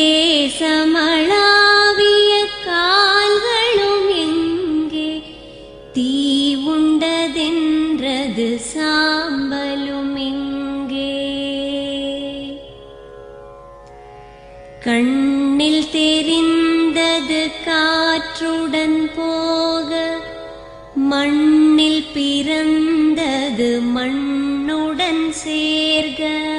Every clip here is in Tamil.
தேசமளாவிய கால்களும் எங்கே? தீ உண்டதென்றது சாம்பலும் எங்கே? கண்ணில் தெரிந்தது காற்றுடன் போக மண்ணில் பிறந்தது மண்ணுடன் சேர்க.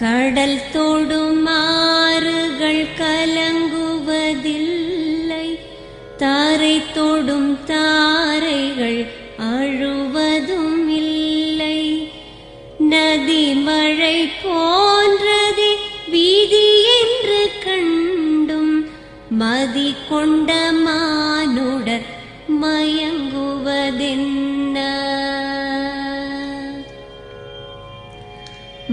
கடல் தோடும் ஆறுகள் கலங்குவதில்லை. தாரை தோடும் தாரைகள் அழுவதும் இல்லை நதி மழை போன்றது வீதி என்று கண்டும் மதி கொண்ட மானுடர் மயங்குவதென்ன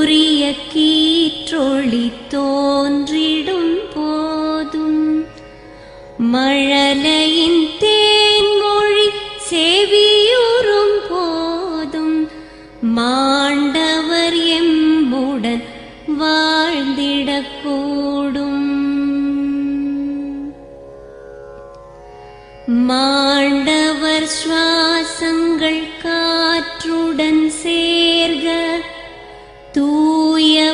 சூரிய கீற்றொளி தோன்றிடும் போதும். மழலையின் தேன்மொழி செவியுறும் போதும். மாண்டவர் எம்புடன் வாழ்ந்திடக்கூடும். மாண்டவர் சுவாமி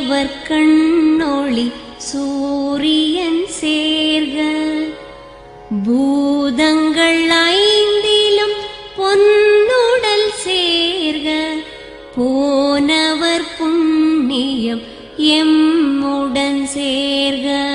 அவர் கண்ணொளி சூரியன் சேர்க. பூதங்கள் ஐந்திலும் பொன்னுடல் சேர்க. போனவர் புண்ணியம் எம்முடன் சேர்க.